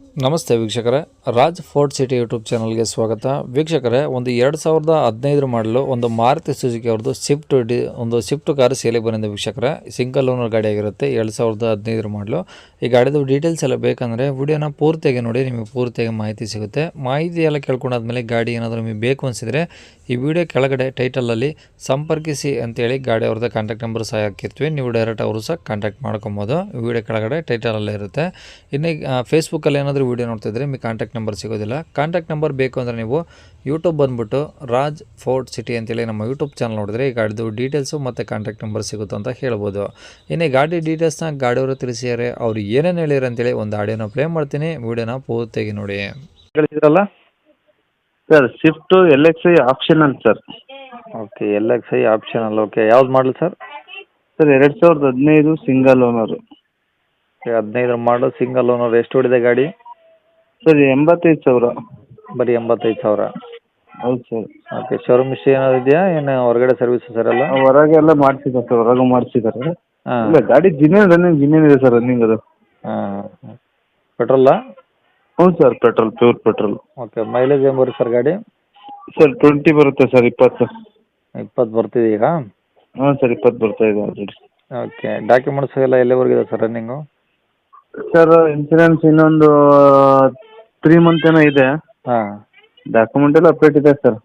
ನಮಸ್ತೆ ವೀಕ್ಷಕರೇ. Raj fort city YouTube ಚಾನಲ್ಗೆ ಸ್ವಾಗತ. ವೀಕ್ಷಕರೇ, ಒಂದು ಎರಡು ಸಾವಿರದ ಹದಿನೈದರ ಮಾಡಲು ಒಂದು ಮಾರುತಿ ಸುಜುಕಿ ಅವ್ರದ್ದು ಸ್ವಿಫ್ಟ್ ಡಿ, ಒಂದು ಸ್ವಿಫ್ಟ್ ಕಾರ್ ಸೇಲಿಗೆ ಬಂದಿದೆ ವೀಕ್ಷಕರೇ. ಸಿಂಗಲ್ ಓನರ್ ಗಾಡಿ ಆಗಿರುತ್ತೆ, ಎರಡು ಸಾವಿರದ ಹದಿನೈದರ ಮಾಡಲು. ಈ ಗಾಡಿದು ಡೀಟೇಲ್ಸ್ ಎಲ್ಲ ಬೇಕಂದರೆ ವಿಡಿಯೋನ ಪೂರ್ತಿಯಾಗಿ ನೋಡಿ, ನಿಮಗೆ ಪೂರ್ತಿಯಾಗಿ ಮಾಹಿತಿ ಸಿಗುತ್ತೆ. ಮಾಹಿತಿ ಎಲ್ಲ ಕೇಳ್ಕೊಂಡಾದ್ಮೇಲೆ ಗಾಡಿ ಏನಾದರೂ ನಿಮಗೆ ಬೇಕು ಅನಿಸಿದರೆ ಈ ವಿಡಿಯೋ ಕೆಳಗಡೆ ಟೈಟಲಲ್ಲಿ ಸಂಪರ್ಕಿಸಿ ಅಂತೇಳಿ ಗಾಡಿ ಅವ್ರದ್ದು ಕಾಂಟ್ಯಾಕ್ಟ್ ನಂಬರ್ ಸಹ ಹಾಕಿರ್ತೀವಿ. ನೀವು ಡೈರೆಕ್ಟ್ ಅವರು ಸಹ ಕಾಂಟ್ಯಾಕ್ಟ್ ಮಾಡ್ಕೊಬೋದು. ವಿಡಿಯೋ ಕೆಳಗಡೆ ಟೈಟಲಲ್ಲೇ ಇರುತ್ತೆ. ಇನ್ನು ಫೇಸ್ಬುಕ್ಕಲ್ಲಿ ಏನಾದರೂ ವೀಡಿಯೋ ನೋಡ್ತಿದ್ರೆ ನಿಮಗೆ ಕಾಂಟ್ಯಾಕ್ಟ್ ನಂಬರ್ ಸಿಗೋದಿಲ್ಲ. ಕಾಂಟ್ಯಾಕ್ಟ್ ನಂಬರ್ ಬೇಕು ಅಂದರೆ ನೀವು ಯೂಟ್ಯೂಬ್ ಬಂದುಬಿಟ್ಟು ರಾಜ್ ಫೋರ್ಟ್ ಸಿಟಿ ಅಂತೇಳಿ ನಮ್ಮ ಯೂಟ್ಯೂಬ್ ಚಾನಲ್ ನೋಡಿದ್ರೆ ಈ ಗಾಡಿದು ಡೀಟೇಲ್ಸು ಮತ್ತು ಕಾಂಟ್ಯಾಕ್ಟ್ ನಂಬರ್ ಸಿಗುತ್ತೆ ಅಂತ ಹೇಳ್ಬೋದು. ಇನ್ನು ಗಾಡಿ ಡೀಟೇಲ್ಸ್ನ ಗಾಡಿಯವರು ತಿಳಿಸಿದ್ದಾರೆ. ಅವ್ರು ಏನೇನು ಹೇಳಿರಂತೇಳಿ ಒಂದು ಆಡಿಯೋನ ಪ್ಲೇ ಮಾಡ್ತೀನಿ. ವೀಡಿಯೋನ ಪೂರ್ತಿಯಾಗಿ ನೋಡಿ. ಕಳಿಸಿದ್ರಲ್ಲ sir Swift L X I optional sir okay L X I optional okay ಯಾವ್ದು ಮಾಡಲು ಸರ್ ಸರ್ ಎರಡು ಸಾವಿರದ ಹದಿನೈದು ಸಿಂಗಲ್ ಓನರು ಹದಿನೈದರ ಮಾಡಲು ಸಿಂಗಲ್ ಓನರ್ ಎಷ್ಟು ಹೊಡಿದೆ ಗಾಡಿ? ಸರ್ ಎಂಬತ್ತೈದು ಸಾವಿರ. ಬರೀ ಎಂಬತ್ತೈದು ಸಾವಿರ. ಹೌದು ಸರ್ ಓಕೆ ಶೋರೂಮ್ ಇಷ್ಟು ಏನಾದ್ರು ಇದೆಯಾ? ಏನು ಹೊರಗಡೆ ಸರ್ವಿಸ್ ಸರ್ ಎಲ್ಲ? ಹೊರಗೆ ಎಲ್ಲ ಮಾಡಿಸಿದ್ದಾರೆ ಸರ್ ಹೊರಗೆ ಮಾಡಿಸಿದ್ದಾರೆ. ಹಾಂ. ಇಲ್ಲ ಗಾಡಿ ದಿನ ರನ್ನಿಂಗ್ ಜಿನ್ನೇನ್ ಇದೆ ಸರ್ ರನ್ನಿಂಗ್ ಅದು. ಹಾಂ. ಪೆಟ್ರೋಲಾ ಹ್ಞೂ sir petrol pure petrol. Okay mileage ಏನು ಬರುತ್ತೆ ಸರ್ ಗಾಡಿ? ಸರ್ ಟ್ವೆಂಟಿ ಬರುತ್ತೆ ಸರ್ ಇಪ್ಪತ್ತು. ಇಪ್ಪತ್ತು ಬರ್ತಿದೆ ಈಗ? ಹಾಂ ಸರ್ ಇಪ್ಪತ್ತು ಬರ್ತಾ ಇದೆ ಆಲ್ರೆಡಿ. ಓಕೆ ಡಾಕ್ಯುಮೆಂಟ್ಸ್ ಎಲ್ಲ ಇದೆ ಸರ್ ರನ್ನಿಂಗು? ಸರ್ ಇನ್ಸೂರೆನ್ಸ್ ಇನ್ನೊಂದು ತ್ರೀ ಮಂತ್ ಏನೋ ಇದೆ. ಹಾಂ. ಡಾಕ್ಯುಮೆಂಟ್ ಎಲ್ಲ ಅಪ್ಡೇಟ್ ಇದೆ sir.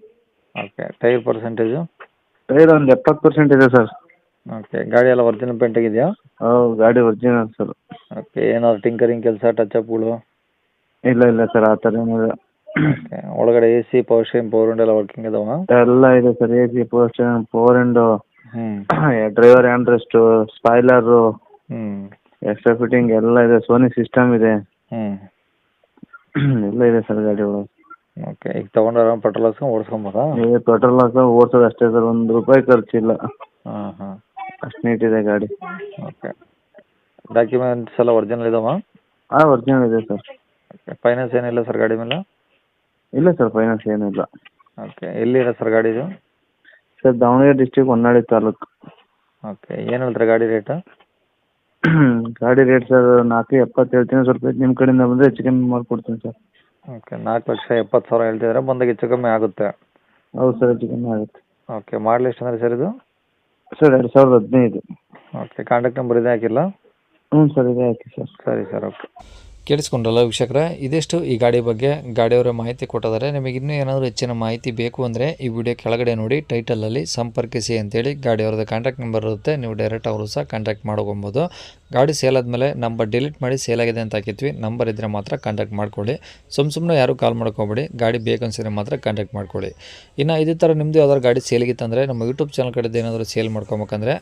Okay tyre percentage tyre ಒಂದು ಎಪ್ಪತ್ತು ಪರ್ಸೆಂಟ್ ಇದೆ ಸರ್. ಓಕೆ ಗಾಡಿ ಎಲ್ಲ ಒರಿಜಿನಲ್ ಪೇಂಟ್ ಆಗಿದೆಯಾ? ಹೌದು ಗಾಡಿ ಒರಿಜಿನಲ್ ಸರ್. ಓಕೆ ಏನಾದ್ರು ಟಿಂಕರಿಂಗ್ ಕೆಲಸ ಟಚಪ್ಗಳು ಇಲ್ಲ ಇಲ್ಲ ಸರ್ ಆ ಥರ ಏನಿಲ್ಲ. ಓಕೆ ಒಳಗಡೆ A C power stain power window ಎಲ್ಲ ವರ್ಕಿಂಗ್ ಇದಾವ? ಎಲ್ಲ ಇದೆ sir A C post power window ಹ್ಞೂ ಡ್ರೈವರ್ ಹ್ಯಾಂಡ್ ರೆಸ್ಟು ಸ್ಪಾಯ್ಲರು ಹ್ಞೂ ಎಕ್ಸ್ಟ್ರಾ ಫಿಟ್ಟಿಂಗ್ ಎಲ್ಲ ಇದೆ ಸೋನಿ ಸಿಸ್ಟಮ್ ಇದೆ. ಹ್ಞೂ ಎಲ್ಲ ಇದೆ ಸರ್ ಗಾಡಿ ಒಳಗೆ. ಓಕೆ ಈಗ ತೊಗೊಂಡ್ರೆ ಪೆಟ್ರೋಲ್ ಹಾಕ್ಸ್ಕೊಂಡು ಓಡಿಸ್ಕೊಬೋದಾ? ಏ ಪೆಟ್ರೋಲ್ ಹಾಕೋ ಓಡಿಸೋದು ಅಷ್ಟೇ ಸರ್ ಒಂದು ರೂಪಾಯಿ ಖರ್ಚಿಲ್ಲ. ಹಾಂ ಹಾಂ. ಅಷ್ಟು ನೀಟ್ ಇದೆ ಗಾಡಿ. ಓಕೆ ಡಾಕ್ಯುಮೆಂಟ್ಸ್ ಎಲ್ಲ ಒರಿಜಿನಲ್ ಇದಾವ? ಹಾಂ ಒರಿಜಿನಲ್ ಇದೆ ಸರ್ ಫೈನಾನ್ಸ್ ಏನಿಲ್ಲ ಸರ್ ಗಾಡಿ ಮೇಲೆ? ಇಲ್ಲ ಸರ್ ಫೈನಾನ್ಸ್ ಏನಿಲ್ಲ ಓಕೆ ಎಲ್ಲಿದೆ ಸರ್ ಗಾಡಿ ಇದು? Sir Davanagere district Honnali taluk. Okay ಏನು ಹೇಳ್ತಾರೆ ಗಾಡಿ ರೇಟು ಗಾಡಿ ರೇಟ್ ಸರ್ ನಾಲ್ಕು ಎಪ್ಪತ್ತು ಹೇಳ್ತೀನಿ ಸ್ವಲ್ಪ ನಿಮ್ಮ ಕಡೆಯಿಂದ ಬಂದರೆ ಹೆಚ್ಚು ಕಮ್ಮಿ ಮಾಡಿಕೊಡ್ತೀನಿ ಸರ್ ಓಕೆ ನಾಲ್ಕು ಲಕ್ಷ ಎಪ್ಪತ್ತು ಸಾವಿರ ಹೇಳ್ತಿದ್ರೆ ಬಂದಾಗ ಹೆಚ್ಚು ಕಮ್ಮಿ ಆಗುತ್ತೆ. ಹೌದು ಸರ್ ಹೆಚ್ಚು ಕಮ್ಮಿ ಆಗುತ್ತೆ. ಓಕೆ ಮಾಡಲಿ ಎಷ್ಟು ಅಂದರೆ ಸರ್ ಇದು? ಸರ್ ಎರಡು ಸಾವಿರದ ಹದಿನೈದು. ಓಕೆ ಕಾಂಟ್ಯಾಕ್ಟ್ ನಂಬರ್ ಇದೆ ಹಾಕಿಲ್ಲ? ಹ್ಞೂ ಸರ್ ಇದೆ ಹಾಕಿ ಸರ್ ಸರಿ ಸರ್ ಓಕೆ ಕೇಳಿಸ್ಕೊಂಡ್ರಲ್ಲ ವೀಕ್ಷಕರ, ಇದಿಷ್ಟು ಈ ಗಾಡಿ ಬಗ್ಗೆ ಗಾಡಿಯವರ ಮಾಹಿತಿ ಕೊಟ್ಟಿದ್ದಾರೆ. ನಿಮಗೆ ಇನ್ನೂ ಏನಾದರೂ ಹೆಚ್ಚಿನ ಮಾಹಿತಿ ಬೇಕು ಅಂದರೆ ಈ ವಿಡಿಯೋ ಕೆಳಗಡೆ ನೋಡಿ ಟೈಟಲಲ್ಲಿ ಸಂಪರ್ಕಿಸಿ ಅಂತೇಳಿ ಗಾಡಿಯವ್ರದ್ದು ಕಾಂಟ್ಯಾಕ್ಟ್ ನಂಬರ್ ಇರುತ್ತೆ. ನೀವು ಡೈರೆಕ್ಟ್ ಅವರು ಸಹ ಕಾಂಟ್ಯಾಕ್ಟ್ ಮಾಡ್ಕೊಬೋದು. ಗಾಡಿ ಸೇಲ್ ಆದಮೇಲೆ ನಂಬರ್ ಡಿಲೀಟ್ ಮಾಡಿ ಸೇಲ್ ಆಗಿದೆ ಅಂತ ಹಾಕಿದ್ವಿ. ನಂಬರ್ ಇದ್ದರೆ ಮಾತ್ರ ಕಾಂಟ್ಯಾಕ್ಟ್ ಮಾಡ್ಕೊಳ್ಳಿ. ಸುಮ್ಮ ಸುಮ್ಮನೆ ಯಾರು ಕಾಲ್ ಮಾಡ್ಕೊಬೇಡಿ. ಗಾಡಿ ಬೇಕನ್ಸಿದ್ರೆ ಮಾತ್ರ ಕಾಂಟ್ಯಾಕ್ಟ್ ಮಾಡ್ಕೊಳ್ಳಿ. ಇನ್ನು ಇದೇ ಥರ ನಿಮ್ಮದು ಯಾವ್ದಾದ್ರು ಗಾಡಿ ಸೇಲಿಗಿತ್ತಂದರೆ ನಮ್ಮ ಯೂಟ್ಯೂಬ್ ಚಾನಲ್ ಕಡೆದು ಏನಾದರೂ ಸೇಲ್ ಮಾಡ್ಕೊಬೇಕಂದ್ರೆ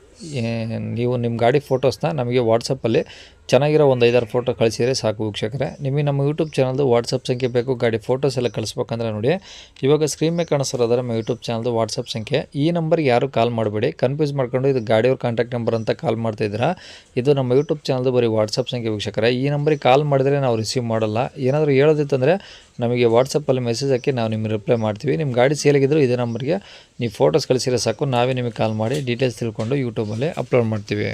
ನೀವು ನಿಮ್ಮ ಗಾಡಿ ಫೋಟೋಸ್ನ ನಮಗೆ ವಾಟ್ಸಪ್ಪಲ್ಲಿ ಚೆನ್ನಾಗಿರೋ ಒಂದು ಐದಾರು ಫೋಟೋ ಕಳಿಸಿದರೆ ಸಾಕು ವೀಕ್ಷಕರೇ. ನಿಮಗೆ ನಮ್ಮ ಯೂಟ್ಯೂಬ್ ಚಾನಲ್ದು ವಾಟ್ಸಪ್ ಸಂಖ್ಯೆ ಬೇಕು. ಗಾಡಿ ಫೋಟೋಸ್ ಎಲ್ಲ ಕಳಿಸ್ಬೇಕಂದ್ರೆ ನೋಡಿ. ಇವಾಗ ಸ್ಕ್ರೀನ್ ಮೇಲೆ ಕಾಣಿಸ್ತಾರೆ ನಮ್ಮ ಯೂಟ್ಯೂಬ್ ಚಾನಲ್ದು ವಾಟ್ಸಪ್ ಸಂಖ್ಯೆ. ಈ ನಂಬರ್ಗೆ ಯಾರು ಕಾಲ್ ಮಾಡಬೇಡಿ. ಕನ್ಫ್ಯೂಸ್ ಮಾಡ್ಕೊಂಡು ಇದು ಗಾಡಿಯವ್ರ ಕಾಂಟ್ಯಾಕ್ಟ್ ನಂಬರ್ ಅಂತ ಕಾಲ್ ಮಾಡ್ತಿದ್ದೀರಾ ಇದು ನಮ್ಮ ಯೂಟ್ಯೂಬ್ ಚಾನಲ್ದು ಬರೀ ವಾಟ್ಸಪ್ ಸಂಖ್ಯೆ ವೀಕ್ಷಕರೇ, ಈ ನಂಬರಿಗೆ ಕಾಲ್ ಮಾಡಿದ್ರೆ ನಾವು ರಿಸೀವ್ ಮಾಡಲ್ಲ. ಏನಾದರೂ ಹೇಳೋದಿತ್ತಂದರೆ ನಮಗೆ ವಾಟ್ಸಪ್ಪಲ್ಲಿ ಮೆಸೇಜ್ ಹಾಕಿ ನಾವು ನಿಮಗೆ ರಿಪ್ಲೈ ಮಾಡ್ತೀವಿ. ನಿಮ್ಮ ಗಾಡಿ ಸೇಲಿಗಿದ್ರು ಇದೇ ನಂಬರ್ಗೆ ನೀವು ಫೋಟೋಸ್ ಕಳಿಸಿರೋ ಸಾಕು, ನಾವೇ ನಿಮಗೆ ಕಾಲ್ ಮಾಡಿ ಡೀಟೇಲ್ಸ್ ತಿಳ್ಕೊಂಡು ಯೂಟ್ಯೂಬಲ್ಲೇ ಅಪ್ಲೋಡ್ ಮಾಡ್ತೀವಿ.